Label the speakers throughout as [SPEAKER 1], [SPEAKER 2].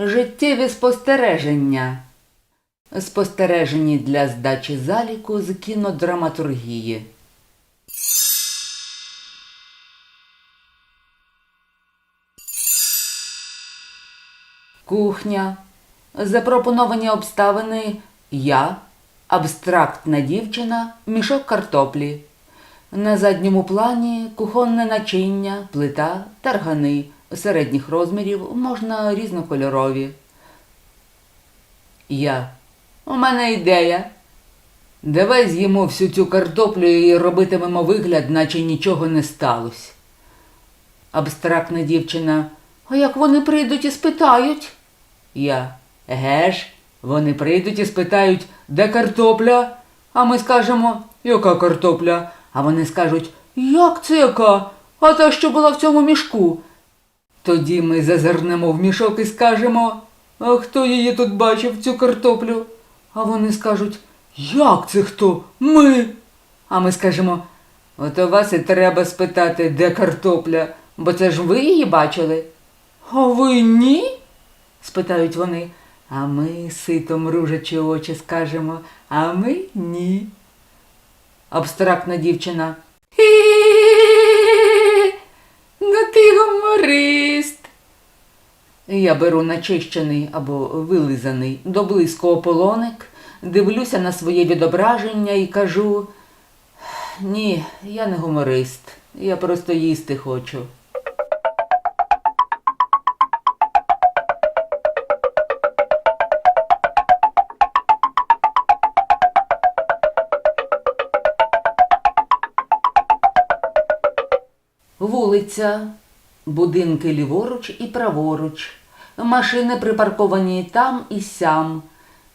[SPEAKER 1] Життєві спостереження. Спостережені для здачі заліку з кінодраматургії. Кухня. Запропоновані обставини я, абстрактна дівчина, мішок картоплі. На задньому плані кухонне начиння, плита, таргани середніх розмірів, можна різнокольорові. Я. У мене ідея. Давай з'їмо всю цю картоплю і робитимемо вигляд, наче нічого не сталося. Абстрактна дівчина. А як вони прийдуть і спитають? Я. Еге ж, вони прийдуть і спитають, де картопля? А ми скажемо, яка картопля? А вони скажуть, як це яка? А та, що була в цьому мішку. Тоді ми зазирнемо в мішок і скажемо, а хто її тут бачив, цю картоплю? А вони скажуть, як це хто? Ми. А ми скажемо, от у вас і треба спитати, де картопля, бо це ж ви її бачили. А ви ні? спитають вони. А ми, сито мружачи очі, скажемо, а ми ні. Абстрактна дівчина. «Хі-хі-хі-хі! Ну ти гуморист. Я беру начищений або вилизаний до близько ополоник, дивлюся на своє відображення і кажу: ні, я не гуморист, я просто їсти хочу. Вулиця, будинки ліворуч і праворуч, машини припарковані там і сям.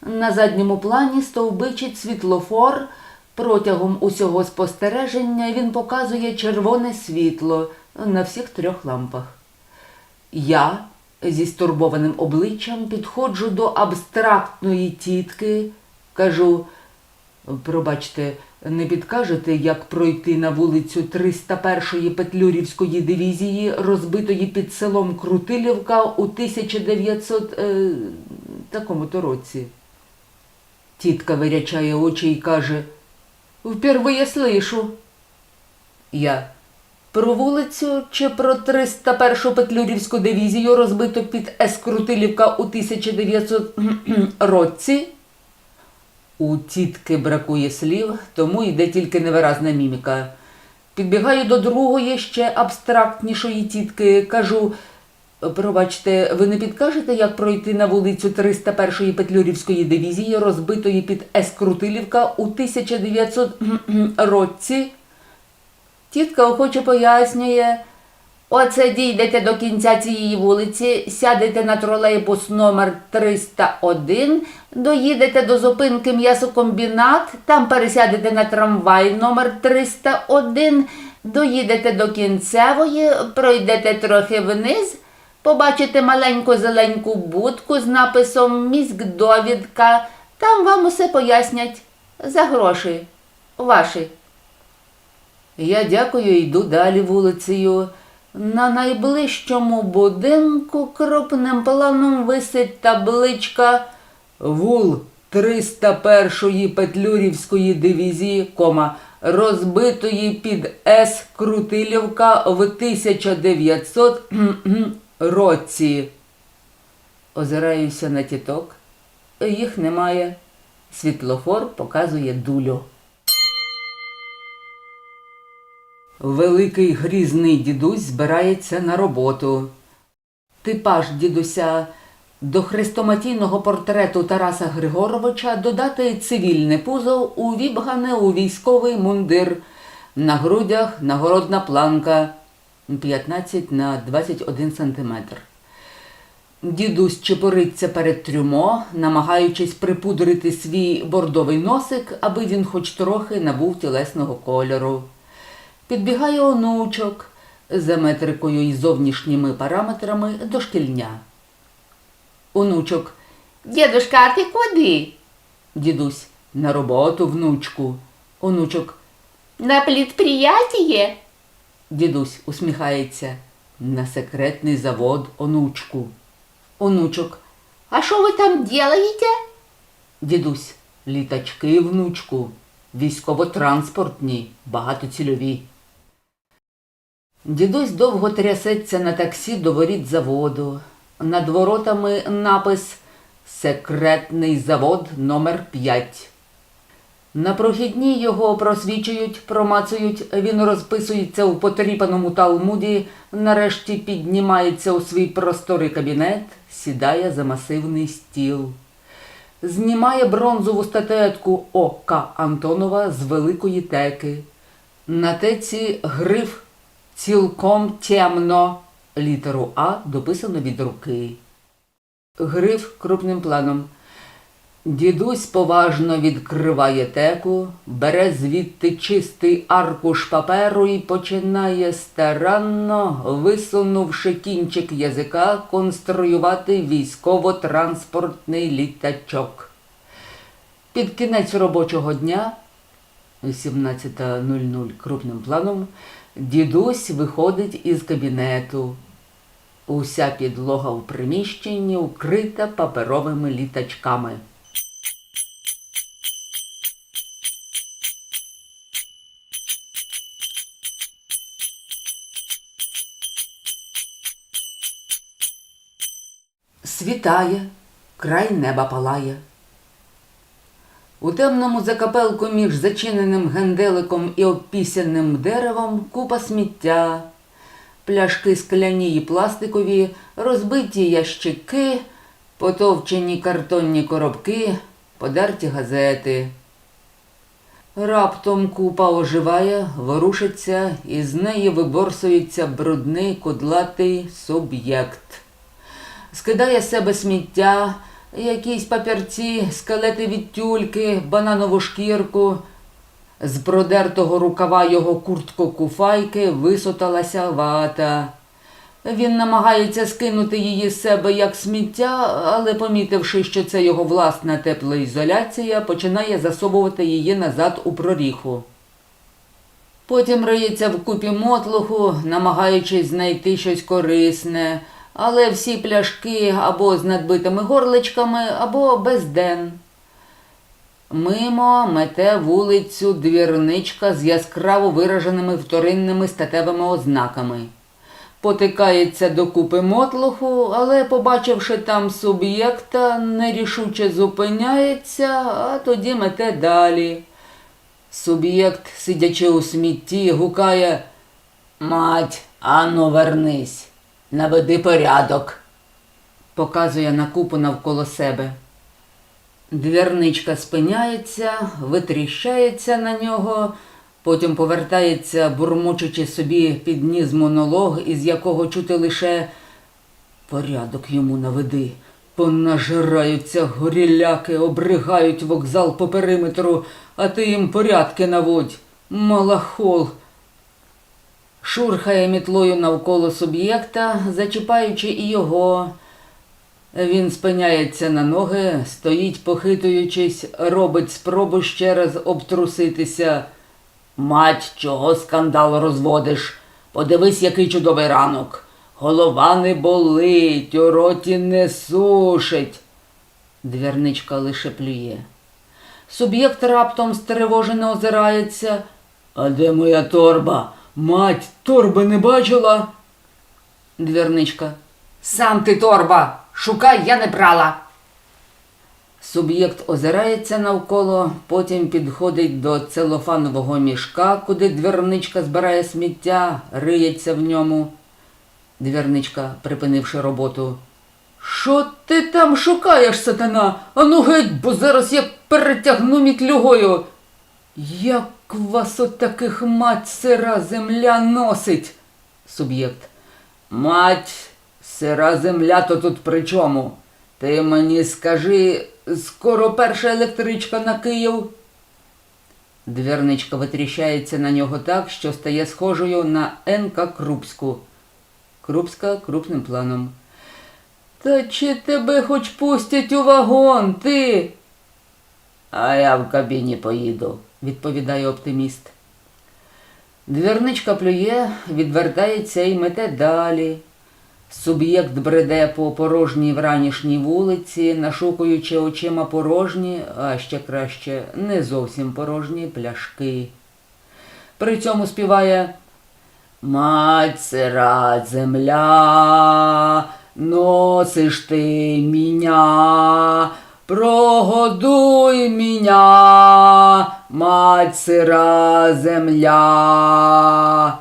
[SPEAKER 1] На задньому плані стовбичить світлофор. Протягом усього спостереження він показує червоне світло на всіх трьох лампах. Я зі стурбованим обличчям підходжу до абстрактної тітки, кажу. Пробачте, не підкажете, як пройти на вулицю 301-ї Петлюрівської дивізії, розбитої під селом Крутилівка у 1900 е, такому-то році? Тітка вирячає очі і каже, «Впервые слышу». Я. Про вулицю чи про 301-шу Петлюрівську дивізію, розбиту під С. Крутилівка у 1900 році? У тітки бракує слів, тому йде тільки невиразна міміка. Підбігаю до другої, ще абстрактнішої тітки, кажу. Пробачте, ви не підкажете, як пройти на вулицю 301-ї Петлюрівської дивізії, розбитої під С. Крутилівка у 1900 році? Тітка охоче пояснює. Оце дійдете до кінця цієї вулиці, сядете на тролейбус номер 301, доїдете до зупинки м'ясокомбінат, там пересядете на трамвай номер 301, доїдете до кінцевої, пройдете трохи вниз, побачите маленьку зеленьку будку з написом Міськдовідка. Там вам усе пояснять за гроші ваші. Я дякую йду далі вулицею. На найближчому будинку крупним планом висить табличка Вул 301-ї Петлюрівської дивізії, кома, розбитої під С. Крутилівка в 1900 році. Озираюся на тіток. Їх немає. Світлофор показує дулю. Великий грізний дідусь збирається на роботу. Типаж дідуся до хрестоматійного портрету Тараса Григоровича додати цивільне пузо, увібгане у військовий мундир. На грудях нагородна планка 15 на 21 сантиметр. Дідусь чепориться перед трюмо, намагаючись припудрити свій бордовий носик, аби він хоч трохи набув тілесного кольору. Підбігає онучок за метрикою і зовнішніми параметрами дошкільня. Онучок. Дідушка, а ти куди? Дідусь. На роботу, внучку. Онучок.
[SPEAKER 2] На предприятие?
[SPEAKER 1] Дідусь усміхається. На секретний завод, онучку. Онучок.
[SPEAKER 2] А що ви там делаєте?
[SPEAKER 1] Дідусь, літачки, внучку, військово-транспортні, багатоцільові. Дідусь довго трясеться на таксі до воріт заводу. Над воротами напис Секретний завод номер 5 На прохідній його просвічують, промацують, він розписується у потріпаному талмуді, нарешті піднімається у свій просторий кабінет, сідає за масивний стіл знімає бронзову статуетку О.К. Антонова з великої теки. На теці гриф цілком темно. Літеру А дописано від руки. Гриф крупним планом. Дідусь поважно відкриває теку, бере звідти чистий аркуш паперу і починає старанно, висунувши кінчик язика, конструювати військово-транспортний літачок. Під кінець робочого дня, 18.00 крупним планом, дідусь виходить із кабінету. Уся підлога в приміщенні укрита паперовими літачками. Світає, край неба палає. У темному закапелку між зачиненим генделиком і обпісяним деревом купа сміття, пляшки скляні й пластикові, розбиті ящики, потовчені картонні коробки, подерті газети. Раптом купа оживає, ворушиться, і з неї виборсується брудний кудлатий суб'єкт скидає себе сміття, якісь папірці, скелети від тюльки, бананову шкірку. З продертого рукава його куртко-куфайки висоталася вата. Він намагається скинути її з себе як сміття, але, помітивши, що це його власна теплоізоляція, починає засовувати її назад у проріху. Потім риється в купі мотлуху, намагаючись знайти щось корисне, але всі пляшки або з надбитими горличками, або без ден. Мимо мете вулицю двірничка з яскраво вираженими вторинними статевими ознаками. Потикається до купи мотлуху, але, побачивши там суб'єкта, нерішуче зупиняється, а тоді мете далі. Суб'єкт, сидячи у смітті, гукає Мать, ану вернись, наведи порядок. Показує на купу навколо себе. Двірничка спиняється, витріщається на нього, потім повертається, бурмочучи собі під ніс монолог, із якого чути лише порядок йому наведи. Понажираються горіляки, обригають вокзал по периметру, а ти їм порядки наводь. Малахол. Шурхає мітлою навколо суб'єкта, зачіпаючи і його. Він спиняється на ноги, стоїть, похитуючись, робить спробу ще раз обтруситися. Мать, чого скандал розводиш? Подивись, який чудовий ранок. Голова не болить, у роті не сушить. Двірничка лише плює. Суб'єкт раптом стривожено озирається. А де моя торба? Мать, торби не бачила? Двірничка. Сам ти торба. Шукай, я не брала. Суб'єкт озирається навколо, потім підходить до целофанового мішка, куди двірничка збирає сміття, риється в ньому. Двірничка, припинивши роботу. Що ти там шукаєш, сатана? Ану геть, бо зараз я перетягну мітлюгою. Як вас от таких мать сира земля носить? Суб'єкт. Мать, сира земля то тут при чому? Ти мені скажи, скоро перша електричка на Київ. Двірничка витріщається на нього так, що стає схожою на Енка Крупську. Крупська крупним планом. Та чи тебе хоч пустять у вагон, ти? А я в кабіні поїду, відповідає оптиміст. Двірничка плює, відвертається і мете далі. Суб'єкт бреде по порожній вранішній вулиці, нашукуючи очима порожні, а ще краще не зовсім порожні пляшки. При цьому співає Мать сира земля, носиш ти меня, прогодуй меня, мать сира земля.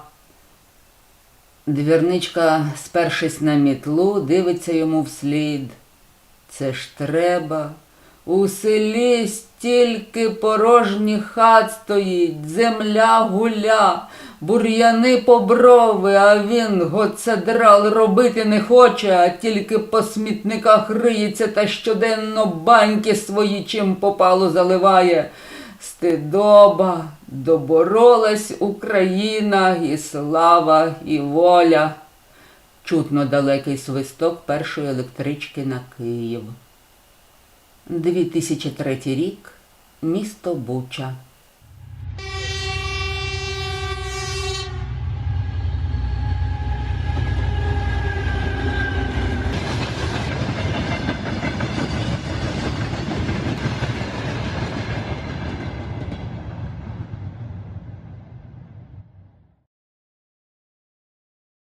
[SPEAKER 1] Двірничка, спершись на мітлу, дивиться йому вслід. Це ж треба. У селі стільки порожніх хат стоїть, земля гуля, бур'яни поброви, а він гоцедрал робити не хоче, а тільки по смітниках риється та щоденно баньки свої чим попало заливає. Стидоба, доборолась Україна, і слава, і воля. Чутно далекий свисток першої електрички на Київ. 2003 рік. Місто Буча.